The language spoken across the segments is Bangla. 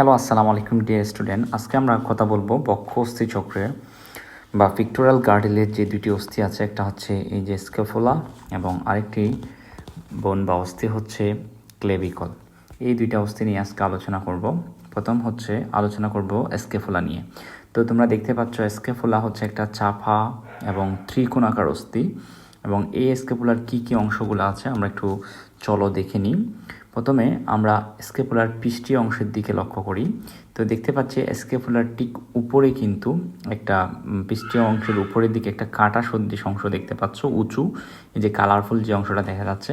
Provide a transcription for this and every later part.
হ্যালো, আসসালামু আলাইকুম, ডিয়ার স্টুডেন্ট। আজকে আমরা কথা বলব বক্ষ অস্থি চক্রের বা পিক্টোরাল গার্ডেলের যে দুটি অস্থি আছে, একটা হচ্ছে এই যে স্কেফোলা এবং আরেকটি বোন বা অস্থি হচ্ছে ক্লেভিকল এই দুইটা অস্থি নিয়ে আজকে আলোচনা করব। প্রথম হচ্ছে আলোচনা করব স্কেফোলা নিয়ে। তো তোমরা দেখতে পাচ্ছ স্কেফোলা হচ্ছে একটা চাপা এবং ত্রিকোণাকার অস্থি এবং এই স্কেপুলার কী কী অংশগুলো আছে, আমরা একটু চলো দেখে নিই। প্রথমে আমরা স্কেপুলার পৃষ্ঠীয় অংশের দিকে লক্ষ্য করি। তো দেখতে পাচ্ছি স্কেপুলার ঠিক উপরে কিন্তু একটা পৃষ্ঠীয় অংশের উপরের দিকে একটা কাঁটা সদৃশ অংশ দেখতে পাচ্ছ, উঁচু। এই যে কালারফুল যে অংশটা দেখা যাচ্ছে,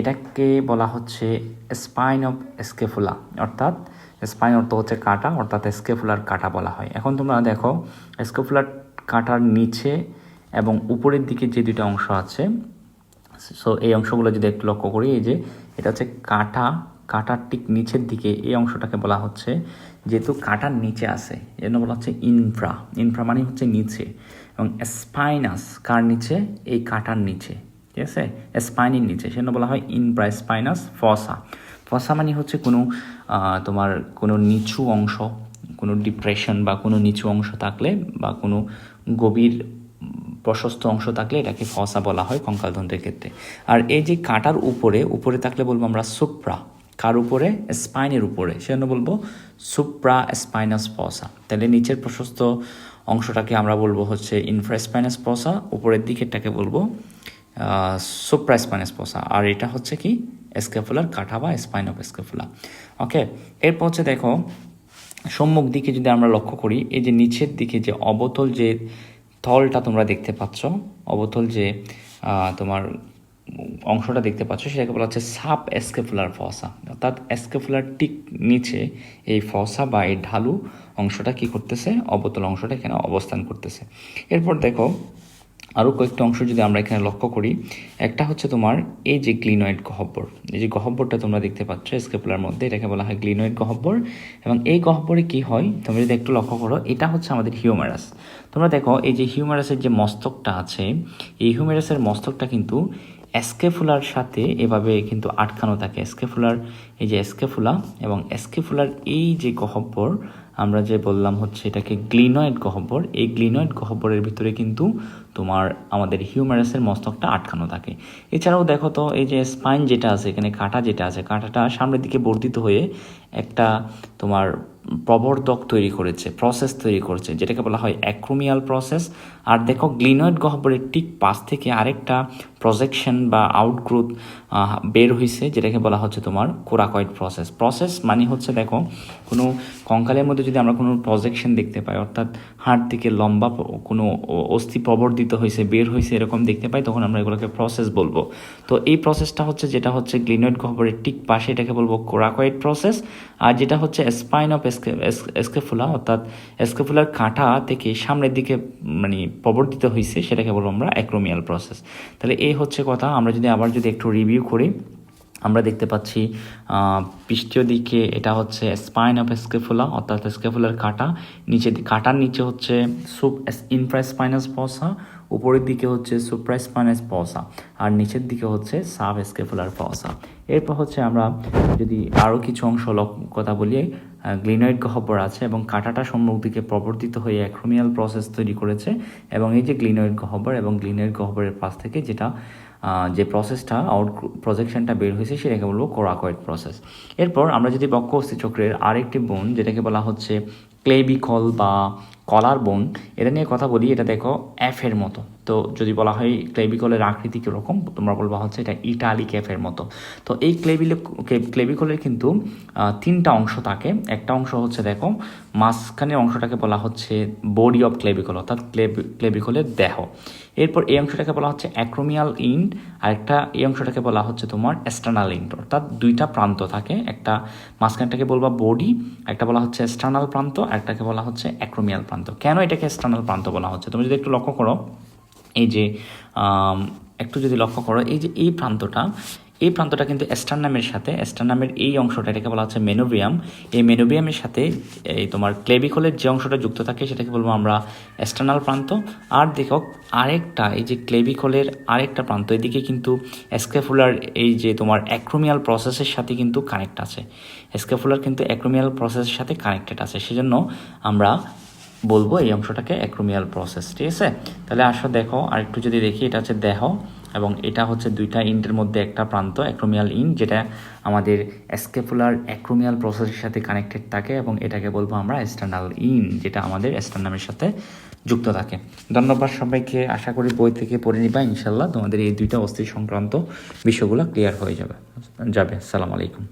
এটাকে বলা হচ্ছে স্পাইন অফ স্কেফুলা অর্থাৎ স্পাইন অর্থ হচ্ছে কাঁটা, অর্থাৎ স্কেফুলার কাঁটা বলা হয়। এখন তোমরা দেখো স্কেফুলার কাঁটার নিচে এবং উপরের দিকে যে দুটো অংশ আছে সো এই অংশগুলো যদি একটু লক্ষ্য করি, এই যে এটা হচ্ছে কাঁটা, কাঁটার ঠিক নিচের দিকে এই অংশটাকে বলা হচ্ছে, যেহেতু কাঁটার নিচে আছে জন্য বলা হচ্ছে ইনফ্রা ইনফ্রা মানে হচ্ছে নিচে। এবং স্পাইনাস কার নিচে? এই কাঁটার নিচে। ঠিক আছে? স্পাইনের নিচে। সেজন্য বলা হয় ইনফ্রা স্পাইনাস ফসা ফসা মানে হচ্ছে কোনো তোমার কোনো নিচু অংশ, কোনো ডিপ্রেশন বা কোনো নিচু অংশ থাকলে বা কোনো গভীর প্রশস্ত অংশ থাকলে এটাকে ফসা বলা হয় কঙ্কালদন্তের ক্ষেত্রে। আর এই যে কাঁটার উপরে উপরে থাকলে বলব আমরা সুপ্রা। কার উপরে? স্পাইনের উপরে। সেজন্য বলব সুপ্রা স্পাইনাস ফসা। তাহলে নিচের প্রশস্ত অংশটাকে আমরা বলব হচ্ছে ইনফ্রাস্পাইনাস ফসা, উপরের দিকেরটাকে বলব সুপ্রা স্পাইনাস ফসা। আর এটা হচ্ছে কি? স্কেফুলার কাঠা বা স্পাইন অফ স্কেফুলা। ওকে? এরপর হচ্ছে দেখো, সম্মুখ দিকে যদি আমরা লক্ষ্য করি, এই যে নিচের দিকে যে অবতল যে তলটা তোমরা দেখতে পাচ্ছ। অবতল যে তোমার অংশটা দেখতে পাচ্ছ, সেটাকে বলা হচ্ছে সাপ এসকেফুলার ফসা। অর্থাৎ এসকেফুলার ঠিক নিচে এই ফসা বা এই ঢালু অংশটা কি করতেছে? অবতল অংশটা এখানে অবস্থান করতেছে। এরপর দেখো আরও কয়েকটা অংশ যদি আমরা এখানে লক্ষ্য করি, একটা হচ্ছে তোমার এই যে গ্লিনয়েড গহব্বর এই যে গহব্বরটা তোমরা দেখতে পাচ্ছ স্কেপুলার মধ্যে, এটাকে বলা হয় গ্লিনয়েড গহব্বর এবং এই গহব্বরে কি হয়, তোমরা যদি একটু লক্ষ্য করো, এটা হচ্ছে আমাদের হিউমারাস তোমরা দেখো, এই যে হিউমারাসের যে মস্তকটা আছে, এই হিউমারাসের মস্তকটা কিন্তু এসকেফুলার সাথে এভাবে কিন্তু আটকানো থাকে। এসকেফুলার এই যে এসকেফুলা এবং এসকেফুলার এই যে গহব্বর আমরা যে বললাম হচ্ছে এটাকে গ্লিনয়েড গহ্বর, এই গ্লিনয়েড গহ্বরের ভিতরে কিন্তু তোমার আমাদের হিউম্যারাসের মস্তকটা আটকানো থাকে। এছাড়াও দেখো তো, এই যে স্পাইন যেটা আছে, এখানে কাঁটা যেটা আছে, কাঁটাটা সামনের দিকে বর্ধিত হয়ে একটা তোমার প্রবর্ধক তৈরি করেছে প্রসেস তৈরি করেছে, যেটাকে বলা হয় অ্যাক্রোমিয়াল প্রসেস আর দেখো গ্লিনয়েড গহ্বরের ঠিক পাশ থেকে আরেকটা প্রজেকশন বা আউটগ্রোথ বের হয়েছে যেটাকে বলা হচ্ছে তোমার কোরাকয়েড প্রসেস প্রসেস মানে হচ্ছে দেখো, কোনো কঙ্কালের মধ্যে যদি আমরা কোনো প্রজেকশন দেখতে পাই, অর্থাৎ হাড় থেকে লম্বা কোনো অস্থি প্রবর্ধিত হয়েছে বের হয়েছে এরকম দেখতে পাই, তখন আমরা এগুলোকে প্রসেস বলব। তো এই প্রসেসটা হচ্ছে, যেটা হচ্ছে গ্লিনয়েড গহ্বরের ঠিক পাশে, এটাকে বলব কোরাকয়েড প্রসেস আর যেটা হচ্ছে স্পাইন অফ এসকেফুলা অর্থাৎ এসকেফুলার কাঁটা থেকে সামনের দিকে মানে প্রবর্তিত হয়েছে সেটাকে বলব আমরা অ্যাক্রোমিয়াল প্রসেস তাহলে এই হচ্ছে কথা। আমরা যদি আবার যদি একটু রিভিউ করি, আমরা দেখতে পাচ্ছি পৃষ্ঠীয় দিকে এটা হচ্ছে স্পাইন অফ স্কেফুলা অর্থাৎ স্কেফুলার কাটা। নিচে কাটার নিচে হচ্ছে সুপ ইনফ্রাস্পাইনাস পসা উপরের দিকে হচ্ছে সুপ্রাস্পাইনাস পসা আর নিচের দিকে হচ্ছে সাব স্কেফুলার পসা এরপর হচ্ছে আমরা যদি আরও কিছু অংশ কথা বলি গ্লিনয়েড গহ্বর আছে এবং কাঁটাটা সম্মুখ দিকে প্রবর্তিত হয়ে অ্যাক্রোমিয়াল প্রসেস তৈরি করেছে এবং এই যে গ্লিনয়েড গহ্বর এবং গ্লিনয়েড গহ্বরের পাশ থেকে যেটা যে প্রসেসটা আউট প্রজেকশনটা বের হয়েছে সেটাকে বলব কোরাকয়েড প্রসেস এরপর আমরা যদি বক্ষ অস্থি চক্রের আরেকটি বোন যেটাকে বলা হচ্ছে ক্লেবিকল বা কলার বোন এটা নিয়ে কথা বলি এটা দেখো এফের মতো। তো যদি বলা হয় ক্লেবিকলের আকৃতি কীরকম, তোমরা বলবা হচ্ছে এটা ইটালি এর মতো। তো এই ক্লেবিল ক্লেবিকলের কিন্তু তিনটা অংশ থাকে। একটা অংশ হচ্ছে দেখো মাঝখানের অংশটাকে বলা হচ্ছে বডি অফ ক্লেবিকল অর্থাৎ ক্লেবিকলের দেহ। এরপর এই অংশটাকে বলা হচ্ছে অ্যাক্রোমিয়াল ইন্ড আর একটা, এই অংশটাকে বলা হচ্ছে তোমার এক্সটার্নাল ইন্ড অর্থাৎ দুইটা প্রান্ত থাকে। একটা মাঝখানটাকে বলবা বডি একটা বলা হচ্ছে এক্সটার্নাল প্রান্ত একটাকে বলা হচ্ছে অ্যাক্রোমিয়াল প্রান্ত। কেন এটাকে এক্সটার্নাল প্রান্ত বলা হচ্ছে? তুমি যদি একটু লক্ষ্য করো এই যে একটু যদি লক্ষ্য করো, এই যে এই প্রান্তটা এই প্রান্তটা কিন্তু অ্যাস্টারনামের সাথে, অ্যাস্টারনামের এই অংশটা এটাকে বলা হচ্ছে মেনোভিয়াম এই মেনোভিয়ামের সাথে এই তোমার ক্লেবিকলের যে অংশটা যুক্ত থাকে, সেটাকে বলব আমরা এক্সটার্নাল প্রান্ত। আর দেখো, আরেকটা, এই যে ক্লেবিকলের আরেকটা প্রান্ত, এদিকে কিন্তু স্কেফুলার এই যে তোমার অ্যাক্রোমিয়াল প্রসেসের সাথে কিন্তু কানেক্ট আছে। স্কেফুলার কিন্তু অ্যাক্রোমিয়াল প্রসেসের সাথে কানেক্টেড আছে। সেজন্য আমরা বলব এই অংশটাকে অ্যাক্রোমিয়াল প্রসেস ঠিক আছে? তাহলে আসো দেখো আর একটু যদি দেখি, এটা হচ্ছে দেহ এবং এটা হচ্ছে দুইটা ইন্টের মধ্যে একটা প্রান্ত অ্যাক্রোমিয়াল ইন যেটা আমাদের স্কেপুলার অ্যাক্রোমিয়াল প্রসেসের সাথে কানেক্টেড থাকে এবং এটাকে বলব আমরা এক্সটার্নাল ইন যেটা আমাদের এক্সটার্নামের সাথে যুক্ত থাকে। ধন্যবাদ সবাইকে, আশা করি বই থেকে পড়ে নিবা ইনশাল্লাহ তোমাদের এই দুইটা অস্থি সংক্রান্ত বিষয়গুলো ক্লিয়ার হয়ে যাবে। যাবে, সালাম আলাইকুম।